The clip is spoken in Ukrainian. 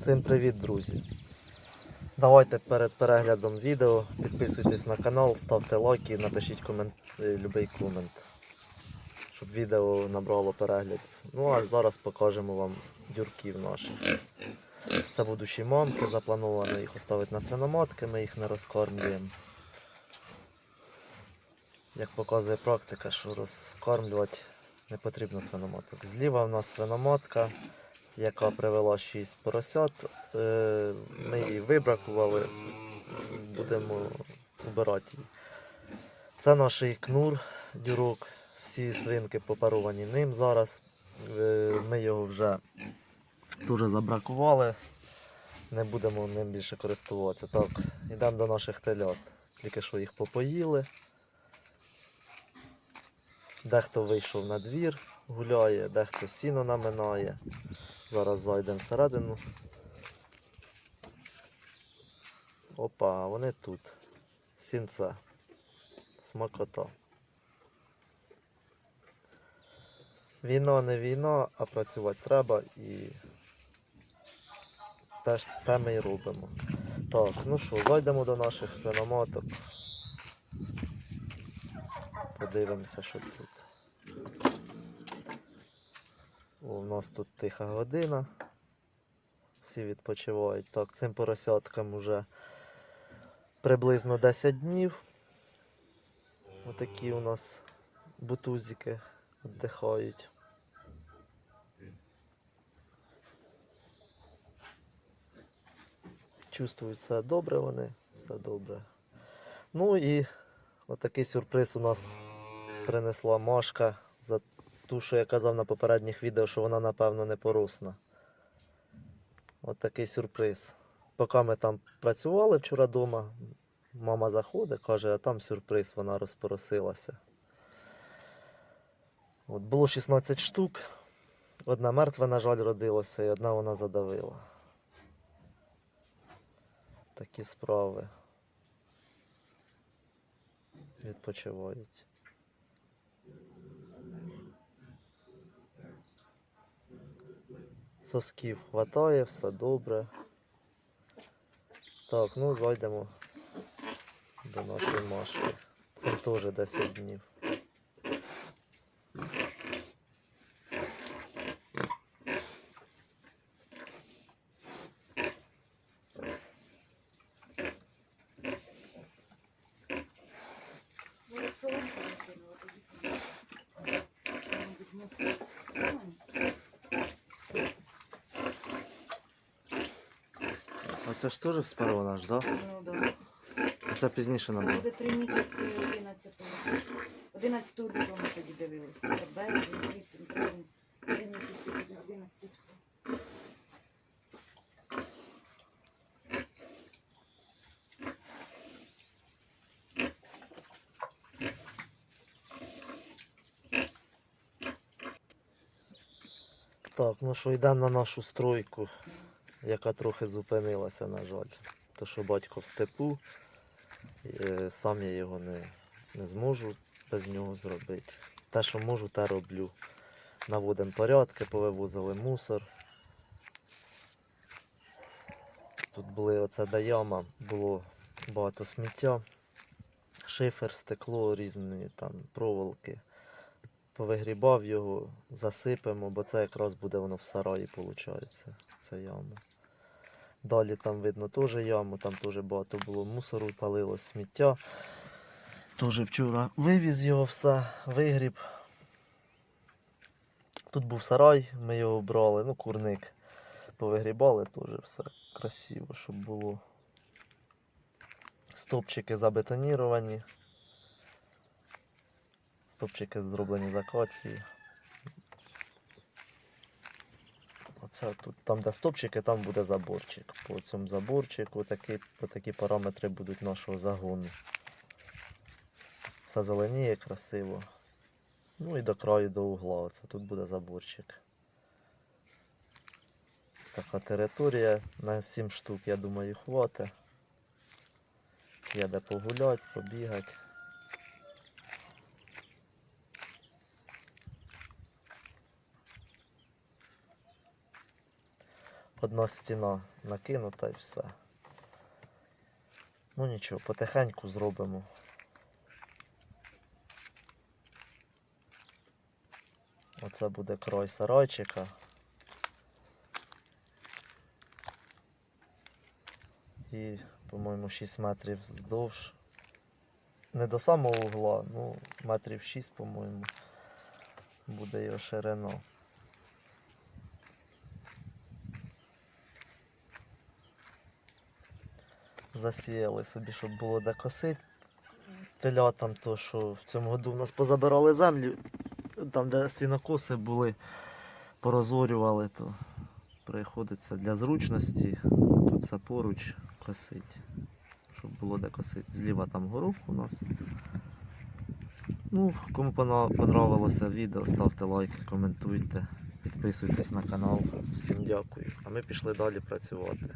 Всім привіт, друзі! Давайте перед переглядом відео підписуйтесь на канал, ставте лайки, напишіть комент, е, любий комент, щоб відео набрало переглядів. Ну а зараз покажемо вам дюрків наших. Це будущі мамки, заплановано їх оставити на свиноматки, ми їх не розкормлюємо. Як показує практика, що розкормлювати не потрібно свиноматок. Зліва в нас свиноматка, яка привела 6 поросят. Е, Ми її вибракували, будемо убирати її. Це наш кнур, дюрок. Всі свинки попаровані ним зараз. Е, Ми його вже дуже забракували. Не будемо ним більше користуватися. Так, йдемо до наших телят. Тільки що їх попоїли. Дехто вийшов на двір, гуляє, дехто сіно наминає. Зараз зайдемо всередину. Опа, вони тут. Сінце. Смакота. Війна не війна, а працювати треба і теж те ми і робимо. Так, ну що, зайдемо до наших свиноматок. Подивимося, що тут. У нас тут тиха година. Всі відпочивають. Так, цим поросяткам вже приблизно 10 днів. Отакі у нас бутузики віддихають. Чувствують все добре вони, все добре. Ну і отакий сюрприз у нас принесла Машка за ту, що я казав на попередніх відео, що вона, напевно, не поросна. От такий сюрприз. Поки ми там працювали вчора вдома, мама заходить, каже, а там сюрприз, вона розпоросилася. От було 16 штук. Одна мертва, на жаль, родилася, і одна вона задавила. Такі справи. Відпочивають. Сосків хватає, все добре. Так, ну зайдемо до нашої машки. Це теж 10 днів. А це ж теж вспарована ж, так? Да? Ну, да. Це пізніше Це набрав. буде три місяці 11 11 лютого ми тоді дивилися. Це березень, квітень, травень. Три місяці буде 11. Так, ну що, йдемо на нашу стройку, яка трохи зупинилася, на жаль. То що батько в степу, е, сам я його не, не зможу без нього зробити. Те, що можу, те роблю. Наводимо порядки, повивозили мусор. Тут були оце до яма, було багато сміття, шифер, стекло, різні там проволоки повигрібав його, засипемо, бо це якраз буде воно в сараї, виходить, ця яма. Далі там видно теж яму, там теж багато було мусору, палилось сміття. Теж вчора вивіз його все, вигріб. Тут був сарай, ми його брали, ну, курник. Повигрібали теж все красиво, щоб було. Стопчики забетоніровані. Стопчики зроблені з акації. Оце тут, там де стопчики, там буде заборчик. По цьому заборчику такі, такі параметри будуть нашого загону. Все зеленіє красиво. Ну і до краю до угла. Оце тут буде заборчик. Така територія на 7 штук, я думаю, хватить. Є де погуляти, побігати. Одна стіна накинута і все. Ну нічого, потихеньку зробимо. Оце буде крой сарайчика. І, по-моєму, 6 метрів вздовж. Не до самого угла, ну, метрів 6, по-моєму, буде його ширина. Засіяли собі, щоб було де косити. Телятам, то що в цьому году в нас позабирали землю, там, де сінокоси були, порозорювали, то приходиться для зручності тут все поруч косить, щоб було де косити. Зліва там горох у нас. Ну, кому понравилося відео, ставте лайки, коментуйте, підписуйтесь на канал. Всім дякую. А ми пішли далі працювати.